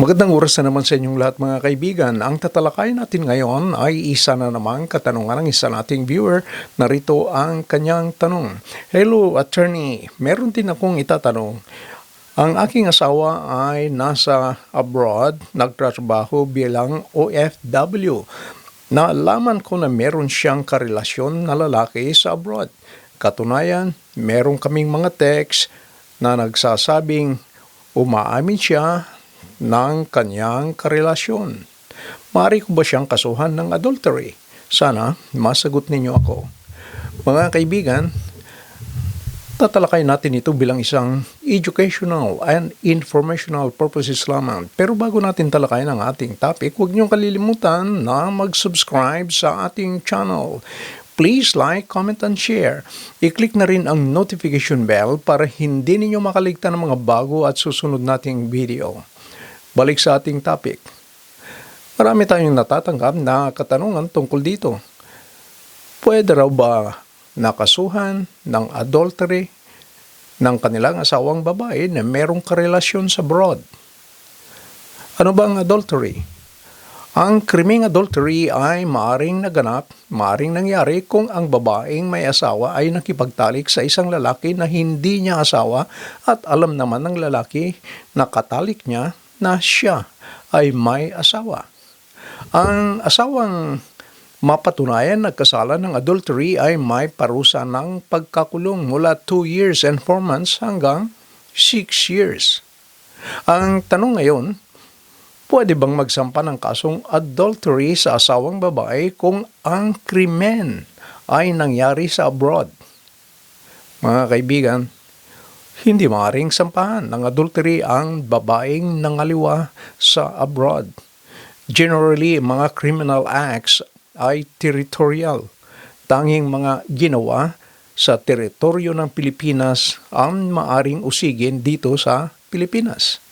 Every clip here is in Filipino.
Magandang oras na naman sa inyong lahat mga kaibigan. Ang tatalakay natin ngayon ay isa na namang katanungan ng isa nating viewer. Narito ang kanyang tanong. Hello attorney, meron din akong itatanong. Ang aking asawa ay nasa abroad, nagtrabaho bilang OFW. Naalaman ko na meron siyang karelasyon na lalaki sa abroad. Katunayan, meron kaming mga text na nagsasabing umaamin siya ng kanyang karelasyon. Maaari ko ba siyang kasuhan ng adultery? Sana masagot ninyo ako. Mga kaibigan, tatalakay natin ito bilang isang educational and informational purposes lamang. Pero bago natin talakayin ang ating topic, huwag niyong kalilimutan na mag-subscribe sa ating channel. Please like, comment, and share. I-click na rin ang notification bell para hindi ninyo makaligtan ng mga bago at susunod nating video. Balik sa ating topic. Marami tayong natatanggap na katanungan tungkol dito. Pwede raw ba nakasuhan ng adultery ng kanilang asawang babae na merong karelasyon sa abroad? Ano ba ang adultery? Ang krimeng adultery ay maaring naganap, maaring nangyari kung ang babaeng may asawa ay nakipagtalik sa isang lalaki na hindi niya asawa at alam naman ng lalaki na katalik niya na siya ay may asawa. Ang asawang mapatunayan nagkasala ng adultery ay may parusa ng pagkakulong mula 2 years and 4 months hanggang 6 years. Ang tanong ngayon, pwede bang magsampa ng kasong adultery sa asawang babae kung ang krimen ay nangyari sa abroad? Mga kaibigan, hindi maaaring sampahan ng adultery ang babaeng nangaliwa sa abroad. Generally, mga criminal acts ay territorial. Tanging mga ginawa sa teritoryo ng Pilipinas ang maaring usigin dito sa Pilipinas.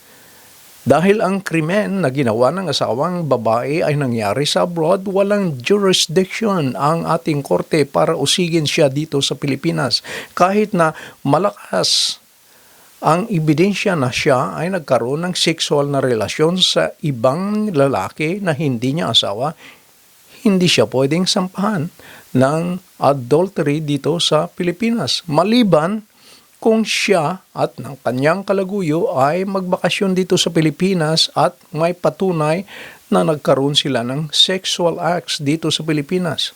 Dahil ang krimen na ginawa ng asawang babae ay nangyari sa abroad, walang jurisdiction ang ating korte para usigin siya dito sa Pilipinas. Kahit na malakas ang ebidensya na siya ay nagkaroon ng sexual na relasyon sa ibang lalaki na hindi niya asawa, hindi siya pwedeng sampahan ng adultery dito sa Pilipinas. Maliban kung siya at ng kanyang kalaguyo ay magbakasyon dito sa Pilipinas at may patunay na nagkaroon sila ng sexual acts dito sa Pilipinas.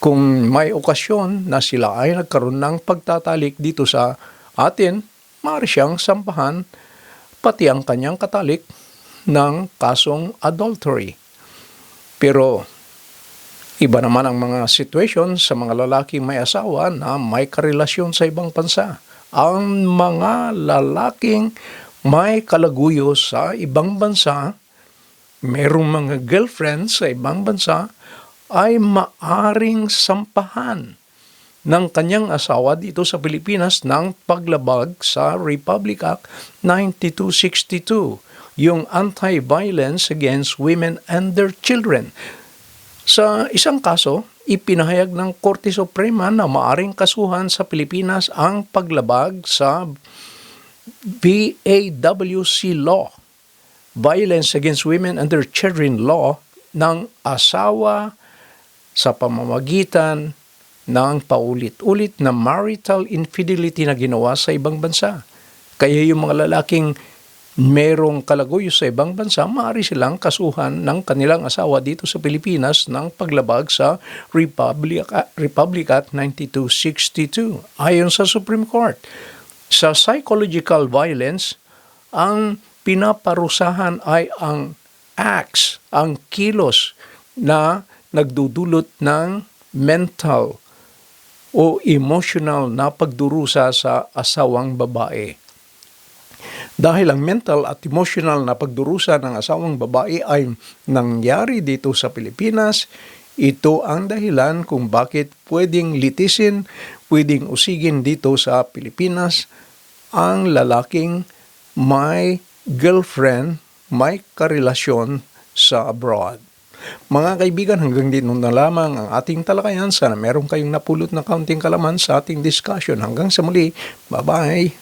Kung may okasyon na sila ay nagkaroon ng pagtatalik dito sa atin, maaari siyang sampahan pati ang kanyang katalik ng kasong adultery. Pero iba naman ang mga situation sa mga lalaking may asawa na may karelasyon sa ibang bansa. Ang mga lalaking may kalaguyo sa ibang bansa, merong mga girlfriend sa ibang bansa, ay maaring sampahan ng kanyang asawa dito sa Pilipinas ng paglabag sa Republic Act 9262, yung Anti-Violence Against Women and Their Children. Sa isang kaso, ipinahayag ng Korte Suprema na maaring kasuhan sa Pilipinas ang paglabag sa VAWC law, Violence Against Women and Their Children law, ng asawa sa pamamagitan ng paulit-ulit na marital infidelity na ginawa sa ibang bansa. Kaya yung mga lalaking merong kalaguyo sa ibang bansa, maaari silang kasuhan ng kanilang asawa dito sa Pilipinas ng paglabag sa Republic, Republic Act 9262 ayon sa Supreme Court. Sa psychological violence, ang pinaparusahan ay ang acts, ang kilos na nagdudulot ng mental o emotional na pagdurusa sa asawang babae. Dahil ang mental at emotional na pagdurusa ng asawang babae ay nangyari dito sa Pilipinas, ito ang dahilan kung bakit pwedeng litisin, pwedeng usigin dito sa Pilipinas ang lalaking may girlfriend, may karelasyon sa abroad. Mga kaibigan, hanggang dito na lamang ang ating talakayan. Sana meron kayong napulot na kaunting kalaman sa ating discussion. Hanggang sa muli, bye-bye!